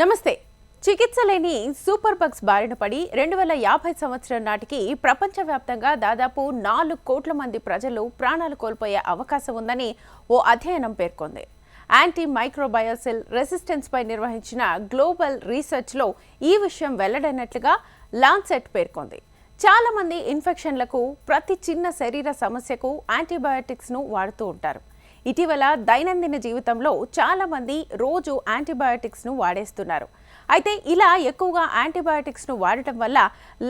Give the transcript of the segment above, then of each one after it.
నమస్తే. చికిత్స లేని సూపర్ బగ్స్ బారిన పడి రెండు వేల యాభై సంవత్సరం నాటికి ప్రపంచవ్యాప్తంగా దాదాపు నాలుగు కోట్ల మంది ప్రజలు ప్రాణాలు కోల్పోయే అవకాశం ఉందని ఓ అధ్యయనం పేర్కొంది. యాంటీ మైక్రోబయోసిల్ రెసిస్టెన్స్ పై నిర్వహించిన గ్లోబల్ రీసెర్చ్లో ఈ విషయం వెల్లడైనట్లుగా లాన్సెట్ పేర్కొంది. చాలా మంది ఇన్ఫెక్షన్లకు ప్రతి చిన్న శరీర సమస్యకు యాంటీబయాటిక్స్ను వాడుతూ ఉంటారు. ఇటీవల దైనందిన జీవితంలో చాలామంది రోజు యాంటీబయాటిక్స్ను వాడేస్తున్నారు. అయితే ఇలా ఎక్కువగా యాంటీబయాటిక్స్ను వాడటం వల్ల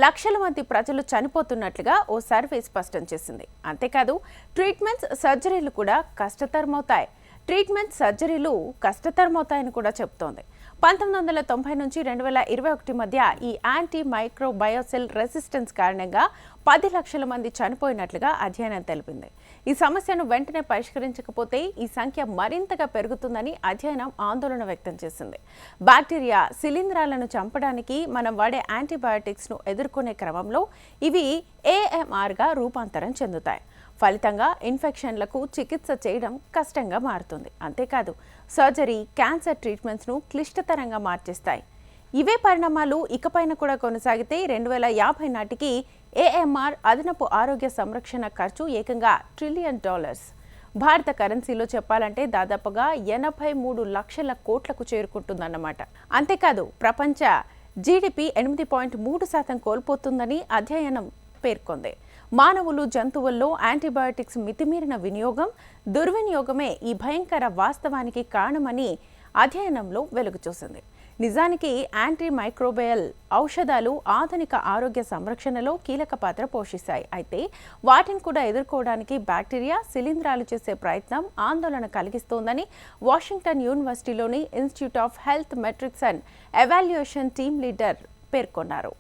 లక్షల మంది ప్రజలు చనిపోతున్నట్లుగా ఓ సర్వే స్పష్టం చేసింది. అంతేకాదు ట్రీట్మెంట్స్ సర్జరీలు కూడా కష్టతరమవుతాయి. ట్రీట్మెంట్ సర్జరీలు కష్టతరమవుతాయని కూడా చెబుతోంది. పంతొమ్మిది వందల తొంభై నుంచి రెండు వేల ఇరవై ఒకటి మధ్య ఈ యాంటీ మైక్రోబయోసెల్ రెసిస్టెన్స్ కారణంగా పది లక్షల మంది చనిపోయినట్లుగా అధ్యయనం తెలిపింది. ఈ సమస్యను వెంటనే పరిష్కరించకపోతే ఈ సంఖ్య మరింతగా పెరుగుతుందని అధ్యయనం ఆందోళన వ్యక్తం చేసింది. బ్యాక్టీరియా శిలీంధ్రాలను చంపడానికి మనం వాడే యాంటీబయాటిక్స్ను ఎదుర్కొనే క్రమంలో ఇవి ఏఎంఆర్గా రూపాంతరం చెందుతాయి. ఫలితంగా ఇన్ఫెక్షన్లకు చికిత్స చేయడం కష్టంగా మారుతుంది. అంతేకాదు సర్జరీ క్యాన్సర్ ట్రీట్మెంట్స్ను క్లిష్టతరంగా మార్చేస్తాయి. ఇవే పరిణామాలు ఇకపైన కూడా కొనసాగితే రెండు వేల యాభై నాటికి ఏఎంఆర్ అదనపు ఆరోగ్య సంరక్షణ ఖర్చు ఏకంగా ట్రిలియన్ డాలర్స్. భారత కరెన్సీలో చెప్పాలంటే దాదాపుగా ఎనభై మూడు లక్షల కోట్లకు చేరుకుంటుందన్నమాట. అంతేకాదు ప్రపంచ జీడిపి ఎనిమిది పాయింట్ మూడు శాతం కోల్పోతుందని అధ్యయనం పేర్కొంది. మానవులు జంతువుల్లో యాంటీబయాటిక్స్ మితిమీరిన వినియోగం దుర్వినియోగమే ఈ భయంకర వాస్తవానికి కారణమని అధ్యయనంలో వెలుగుచూసింది. నిజానికి యాంటీ మైక్రోబయల్ ఔషధాలు ఆధునిక ఆరోగ్య సంరక్షణలో కీలక పాత్ర పోషిస్తాయి. అయితే వాటిని కూడా ఎదుర్కోవడానికి బ్యాక్టీరియా శిలీంధ్రాలు చేసే ప్రయత్నం ఆందోళన కలిగిస్తోందని Washington యూనివర్సిటీలోని institute of health metrics and evaluation team leader పేర్కొన్నారు.